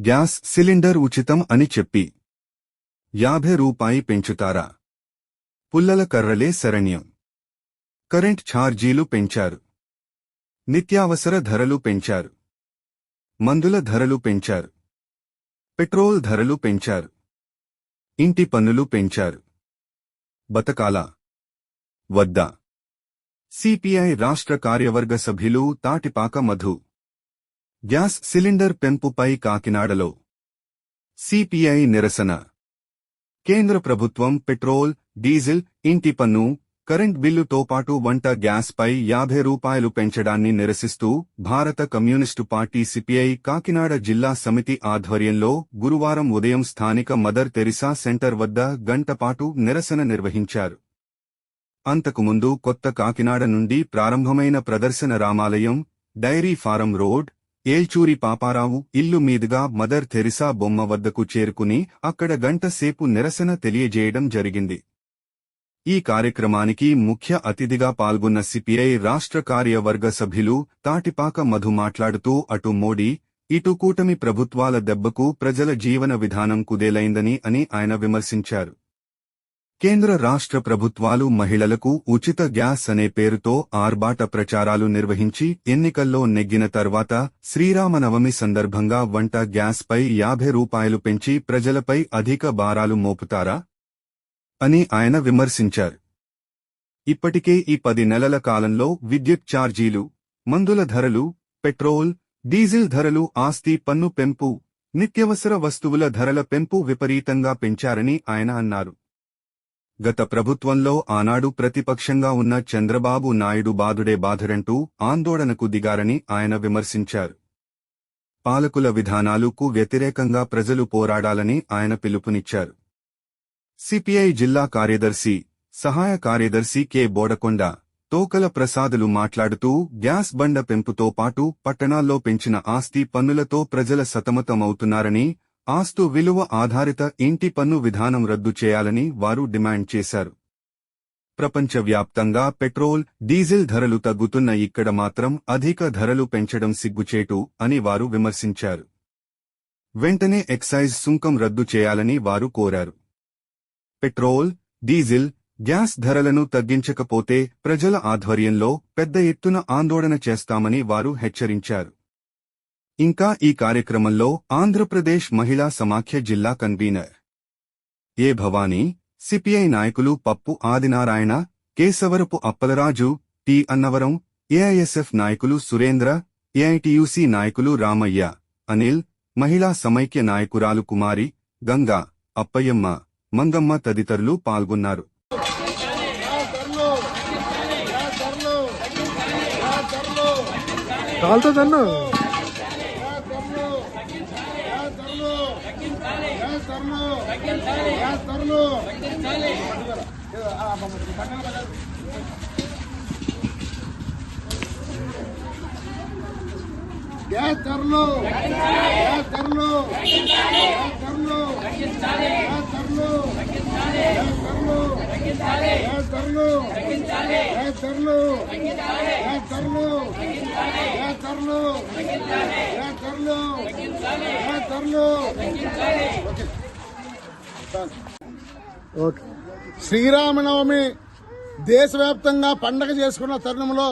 Gas cylinder ఉచితం అని చెప్పి. యాభై రూపాయి పెంచుతారా? పుల్లల కర్రలే శరణ్యం. కరెంట్ ఛార్జీలు పెంచారు. నిత్యావసర ధరలు పెంచారు. మందుల ధరలు పెంచారు. పెట్రోల్ ధరలు పెంచారు. ఇంటి పన్నులు పెంచారు. బతకాల? వద్దా? సిపిఐ రాష్ట్ర కార్యవర్గ సభ్యులు తాటిపాక మధు. గ్యాస్ సిలిండర్ పెంపుపై కాకినాడలో సిపిఐ నిరసన. కేంద్ర ప్రభుత్వం పెట్రోల్ డీజిల్ ఇంటి పన్ను కరెంట్ బిల్లుతో పాటు వంట గ్యాస్పై యాభై రూపాయలు పెంచడాన్ని నిరసిస్తూ భారత కమ్యూనిస్టు పార్టీ సిపిఐ కాకినాడ జిల్లా సమితి ఆధ్వర్యంలో గురువారం ఉదయం స్థానిక మదర్ తెరిసా సెంటర్ వద్ద గంటపాటు నిరసన నిర్వహించారు. అంతకుముందు కొత్త కాకినాడ నుండి ప్రారంభమైన ప్రదర్శన రామాలయం dairy farm road Elchuri Paparao ఇల్లు మీదుగా మదర్ థెరిసా బొమ్మ వద్దకు చేరుకుని అక్కడ గంటసేపు నిరసన తెలియజేయడం జరిగింది. ఈ కార్యక్రమానికి ముఖ్య అతిథిగా పాల్గొన్న సిపిఐ రాష్ట్ర కార్యవర్గ సభ్యులు తాటిపాక మధు మాట్లాడుతూ అటు మోడీ ఇటు కూటమి ప్రభుత్వాల దెబ్బకు ప్రజల జీవన విధానం కుదేలైందని అని ఆయన విమర్శించారు. కేంద్ర రాష్ట్ర ప్రభుత్వాలు మహిళలకు ఉచిత గ్యాస్ అనే పేరుతో ఆర్బాట ప్రచారాలు నిర్వహించి ఎన్నికల్లో నెగ్గిన తర్వాత శ్రీరామనవమి సందర్భంగా వంట గ్యాస్పై యాభై రూపాయలు పెంచి ప్రజలపై అధిక భారాలు మోపుతారా? అని ఆయన విమర్శించారు. ఇప్పటికే ఈ పది నెలల కాలంలో విద్యుత్ ఛార్జీలు మందుల ధరలు పెట్రోల్ డీజిల్ ధరలు ఆస్తి పన్ను పెంపు నిత్యవసర వస్తువుల ధరల పెంపు విపరీతంగా పెంచారని ఆయన అన్నారు. గత ప్రభుత్వంలో ఆనాడు ప్రతిపక్షంగా ఉన్న చంద్రబాబు నాయుడు బాధుడే బాధరంటూ ఆందోళనకు దిగారని ఆయన విమర్శించారు. పాలకుల విధానాలకు వ్యతిరేకంగా ప్రజలు పోరాడాలని ఆయన పిలుపునిచ్చారు. సిపిఐ జిల్లా కార్యదర్శి సహాయ కార్యదర్శి కె. బోడకొండ తోకల ప్రసాదులు మాట్లాడుతూ గ్యాస్ బండ పెంపుతో పాటు పట్టణాల్లో పెంచిన ఆస్తి పన్నులతో ప్రజల సతమతమవుతున్నారని ఆస్తు విలువ ఆధారిత ఇంటి పన్ను విధానం రద్దు చేయాలని వారు డిమాండ్ చేశారు. ప్రపంచవ్యాప్తంగా పెట్రోల్ డీజిల్ ధరలు తగ్గుతున్న ఇక్కడ మాత్రం అధిక ధరలు పెంచడం సిగ్గుచేటు అని వారు విమర్శించారు. వెంటనే ఎక్సైజ్ సుంకం రద్దు చేయాలని వారు కోరారు. పెట్రోల్ డీజిల్ గ్యాస్ ధరలను తగ్గించకపోతే ప్రజల ఆధ్వర్యంలో పెద్ద ఎత్తున ఆందోళన చేస్తామని వారు హెచ్చరించారు. ఇంకా ఈ కార్యక్రమంలో ఆంధ్రప్రదేశ్ మహిళా సమాఖ్య జిల్లా కన్వీనర్. ఏ భవానీ సిపిఐ నాయకులు పప్పు ఆదినారాయణ కేశవరపు అప్పలరాజు టి అన్నవరం ఏఐఎస్ఎఫ్ నాయకులు సురేంద్ర ఏఐటియుసి నాయకులు రామయ్య అనిల్ మహిళా సమైక్య నాయకురాలు కుమారి గంగా అప్పయ్యమ్మ మంగమ్మ తదితరులు పాల్గొన్నారు. కాలుతో గ్యాస్ ధరలు గ్యాస్ ధరలు గ్యాస్ ధరలు గ్యాస్ ధరలు గ్యాస్ ధరలు గ్యాస్ ధరలు గ్యాస్ ధరలు గ్యాస్ ధరలు గ్యాస్ ధరలు శ్రీరామనవమి దేశవ్యాప్తంగా పండగ చేసుకున్న తరుణంలో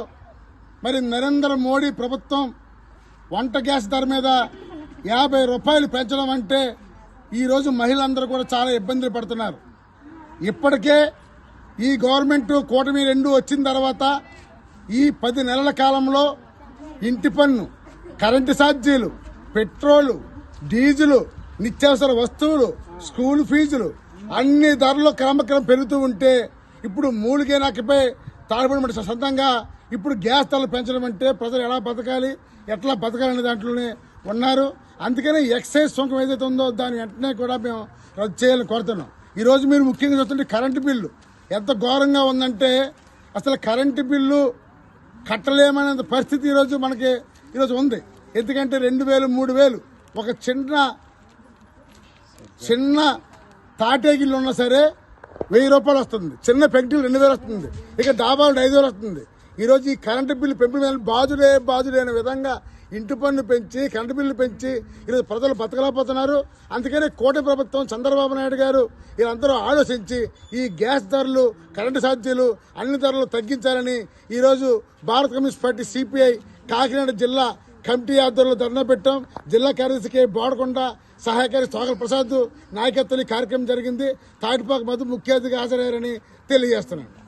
మరి నరేంద్ర మోడీ ప్రభుత్వం వంట గ్యాస్ ధర మీద యాభై రూపాయలు పెంచడం అంటే ఈరోజు మహిళలందరూ కూడా చాలా ఇబ్బందులు పడుతున్నారు. ఇప్పటికే ఈ గవర్నమెంట్ కూటమి రెండు వచ్చిన తర్వాత ఈ పది నెలల కాలంలో ఇంటి పన్ను కరెంటు ఛార్జీలు పెట్రోలు డీజిలు నిత్యావసర వస్తువులు స్కూల్ ఫీజులు అన్ని ధరలు క్రమక్రమం పెరుగుతూ ఉంటే ఇప్పుడు మూలిగే నాకపై తాడబడి సొంతంగా ఇప్పుడు గ్యాస్ ధరలు పెంచడం అంటే ప్రజలు ఎలా బతకాలి ఎట్లా బతకాలనే దాంట్లోనే ఉన్నారు. అందుకనే ఎక్సైజ్ సుంకం ఏదైతే ఉందో దాని వెంటనే కూడా మేము రద్దు చేయాలని కోరుతున్నాం. ఈరోజు మీరు ముఖ్యంగా చూస్తుంటే కరెంటు బిల్లు ఎంత ఘోరంగా ఉందంటే అసలు కరెంటు బిల్లు కట్టలేమనే పరిస్థితి ఈరోజు మనకి ఈరోజు ఉంది. ఎందుకంటే రెండు వేలు మూడు వేలు ఒక చిన్న చిన్న తాటేగిల్లు ఉన్నా సరే వెయ్యి రూపాయలు వస్తుంది. చిన్న పెంకులు రెండు వేలు వస్తుంది. ఇక డాబాలు ఐదు వేలు వస్తుంది. ఈరోజు ఈ కరెంటు బిల్లు పెంపుడు మీద బాజులే బాజులే అనే విధంగా ఇంటి పన్ను పెంచి కరెంటు బిల్లు పెంచి ఈరోజు ప్రజలు బతకలేకపోతున్నారు. అందుకనే కోటి ప్రభుత్వం చంద్రబాబు నాయుడు గారు వీళ్ళందరూ ఆలోచించి ఈ గ్యాస్ ధరలు కరెంటు ఛార్జీలు అన్ని ధరలు తగ్గించాలని ఈరోజు భారత కమ్యూనిస్ట్ పార్టీ సిపిఐ కాకినాడ జిల్లా కమిటీ ఆధ్వర్యంలో ధర్నా పెట్టాం. జిల్లా కార్యదర్శికి బోడకొండ సహాయకారి సోగల ప్రసాద్ నాయకత్వం కార్యక్రమం జరిగింది. తాటిపాక మధు ముఖ్య అతిథిగా హాజరయ్యారని తెలియజేస్తున్నాను.